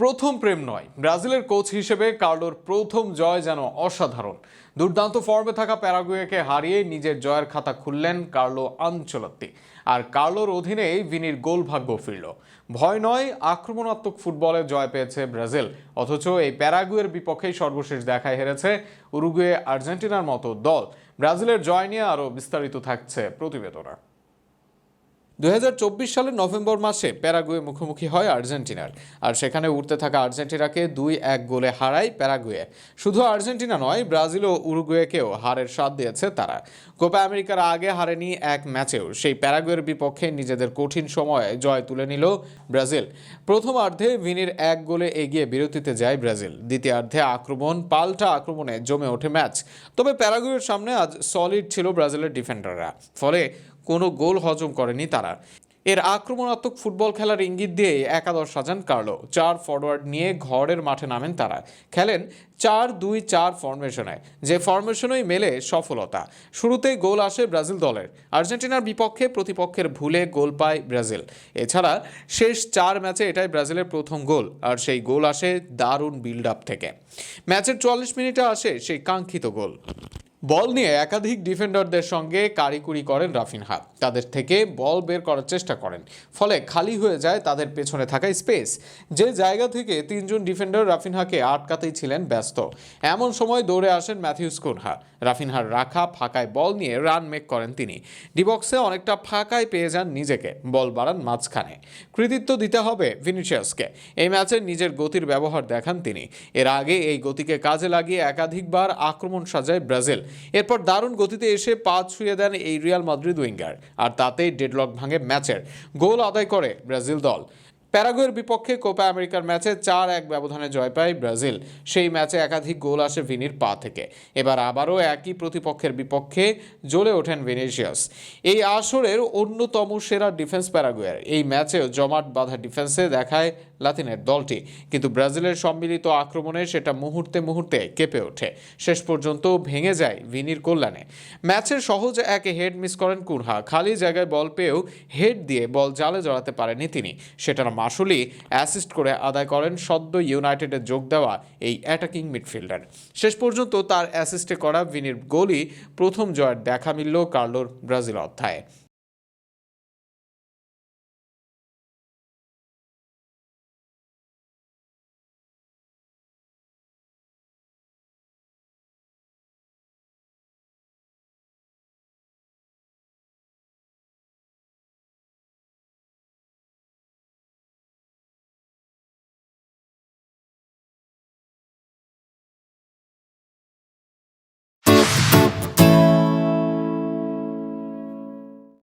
প্রথম প্রেম নয়। ব্রাজিলের কোচ হিসেবে কার্লোর প্রথম জয় যেন অসাধারণ। দুর্দান্ত ফর্মে থাকা প্যারাগুয়েকে হারিয়ে নিজের জয়ের খাতা খুললেন কার্লো আঞ্চলত্তি। আর কার্লোর অধীনেই ভিনির গোল ভাগ্য ফিরল। ভয় নয়, আক্রমণাত্মক ফুটবলে জয় পেয়েছে ব্রাজিল। অথচ এই প্যারাগুয়ের বিপক্ষেই সর্বশেষ দেখায় হেরেছে উরুগুয়ে আর্জেন্টিনার মতো দল। ব্রাজিলের জয় নিয়ে আরও বিস্তারিত থাকছে প্রতিবেদনা। দুই হাজার চব্বিশ সালের নভেম্বর মাসে প্যারাগুয়ে মুখোমুখি হয় আর্জেন্টিনার। আর সেখানে উঠতে থাকা আর্জেন্টিনাকে দুই এক গোলে হারায় প্যারাগুয়ে। শুধু আর্জেন্টিনা নয়, ব্রাজিল ও উরুগুয়েকেও হারের স্বাদ দিয়েছে তারা। কোপা আমেরিকার আগে হারেনি এক ম্যাচেও। সেই প্যারাগুয়ের বিপক্ষে নিজেদের কঠিন সময়ে জয় তুলে নিল ব্রাজিল। প্রথমার্ধে ভিনির এক গোলে এগিয়ে বিরতিতে যায় ব্রাজিল। দ্বিতীয়ার্ধে আক্রমণ, পাল্টা আক্রমণে জমে ওঠে ম্যাচ। তবে প্যারাগুয়ের সামনে আজ সলিড ছিল ব্রাজিলের ডিফেন্ডাররা। ফলে কোনো গোল হজম করেনি তারা। এর আক্রমণাত্মক ফুটবল খেলার ইঙ্গিত দিয়ে একাদশ সাজান কার্লো। চার ফরওয়ার্ড নিয়ে ঘরের মাঠে নামেন তারা। খেলেন চার দুই চার ফরমেশনে যে ফরমেশনেই মেলে সফলতা। শুরুতেই গোল আসে ব্রাজিল দলের। আর্জেন্টিনার বিপক্ষে প্রতিপক্ষের ভুলে গোল পায় ব্রাজিল। এছাড়া শেষ চার ম্যাচে এটাই ব্রাজিলের প্রথম গোল, আর সেই গোল আসে দারুণ বিল্ড আপ থেকে। ম্যাচের চুয়াল্লিশ মিনিটে আসে সেই কাঙ্ক্ষিত গোল। বল নিয়ে একাধিক ডিফেন্ডারদের সঙ্গে কারিকুরি করেন রাফিনহা। তাদের থেকে বল বের করার চেষ্টা করেন। ফলে খালি হয়ে যায় তাদের পেছনে থাকা স্পেস। যে জায়গা থেকে তিনজন ডিফেন্ডার রাফিনহাকে আটকাতেই ছিলেন ব্যস্ত। এমন সময় দৌড়ে আসেন ম্যাথিউস কুনহা রাফিনহার রাখা ফাঁকায় বল নিয়ে রান মেক করেন তিনি। ডিবক্সে অনেকটা ফাঁকায় পেয়ে যান নিজেকে। বল বাড়ান মাঝখানে। কৃতিত্ব দিতে হবে ভিনিসিয়াসকে। এই ম্যাচে নিজের গতির ব্যবহার দেখান তিনি। এর আগে এই গতিকে কাজে লাগিয়ে একাধিকবার আক্রমণ সাজায় ব্রাজিল। এরপর দারুণ গতিতে এসে পা ছুঁয়ে দেন এই রিয়াল মাদ্রিদ উইঙ্গার, আর তাতেই ডেডলক ভাঙে ম্যাচের। গোল আদায় করে ব্রাজিল দল। প্যারাগুয়ের বিপক্ষে কোপা আমেরিকার ম্যাচে চার এক ব্যবধানে জয় পায় ব্রাজিল। সেই ম্যাচে একাধিক গোল আসে ভিনির পা থেকে। এবার আবারও একই প্রতিপক্ষের বিপক্ষে জ্বলে ওঠেন ভিনিসিয়াস। এই আসরের অন্যতম সেরা ডিফেন্স প্যারাগুয়ের। এই ম্যাচেও জমাট বাঁধা ডিফেন্সে দেখায় লাতিনের দলটি। কিন্তু ব্রাজিলের সম্মিলিত আক্রমণে সেটা মুহূর্তে মুহূর্তে কেঁপে ওঠে। শেষ পর্যন্ত ভেঙে যায় ভিনির কল্যাণে। ম্যাচের সহজ এক হেড মিস করেন কুনহা। খালি জায়গায় বল পেয়েও হেড দিয়ে বল জালে জড়াতে পারেনি তিনি। সেটার মাসুলি অ্যাসিস্ট করে আদায় করেন সদ্য ইউনাইটেডে যোগ দেওয়া এই অ্যাটাকিং মিডফিল্ডার। শেষ পর্যন্ত তার অ্যাসিস্টে করা ভিনির গোলই প্রথম জয়ের দেখা মিলল কার্লোর ব্রাজিল অধ্যায়ে।